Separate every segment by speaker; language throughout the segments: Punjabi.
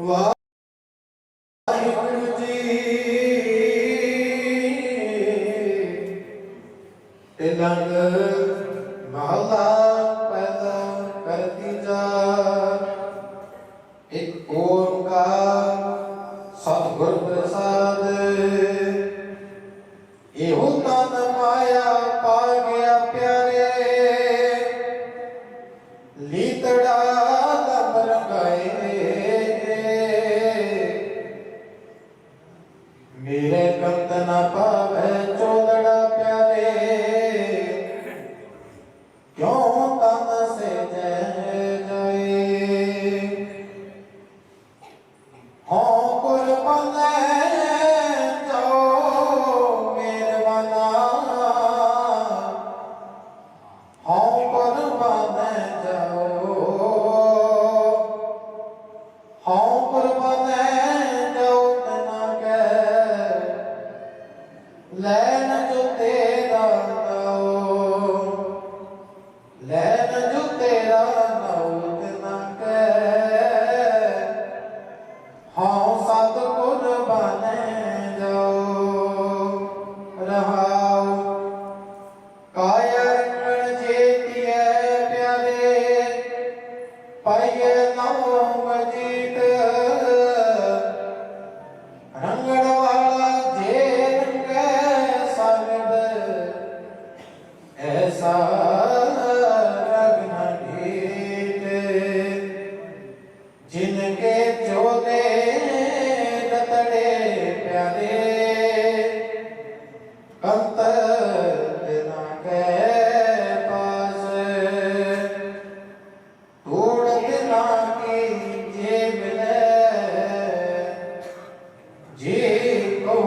Speaker 1: ਵਾਹ ਲੰਗ ਮਹਲਾ ਪੈਦਾ ਕਰਤੀ ਜਾ। ਇੱਕ ਓੰਕਾਰ ਸਤਿਗੁਰ ਪ੍ਰਸਾਦ। ਇਹੋ ਤਨ ਮਾਇਆ ਪਾ ਗਿਆ ਪਿਆਰੇ। ਲੀਤੜਾ ਹਉ ਪਰਵਾਨੈ ਜਾਓ ਹਉ ਪਰਵਾਨੈ ਜਾਓ ਤਨਾ ਕੈ ਲੈਣ ਜੋ ਤੇਰਾ Pai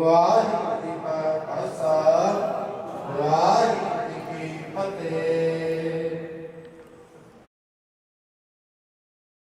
Speaker 1: Agora.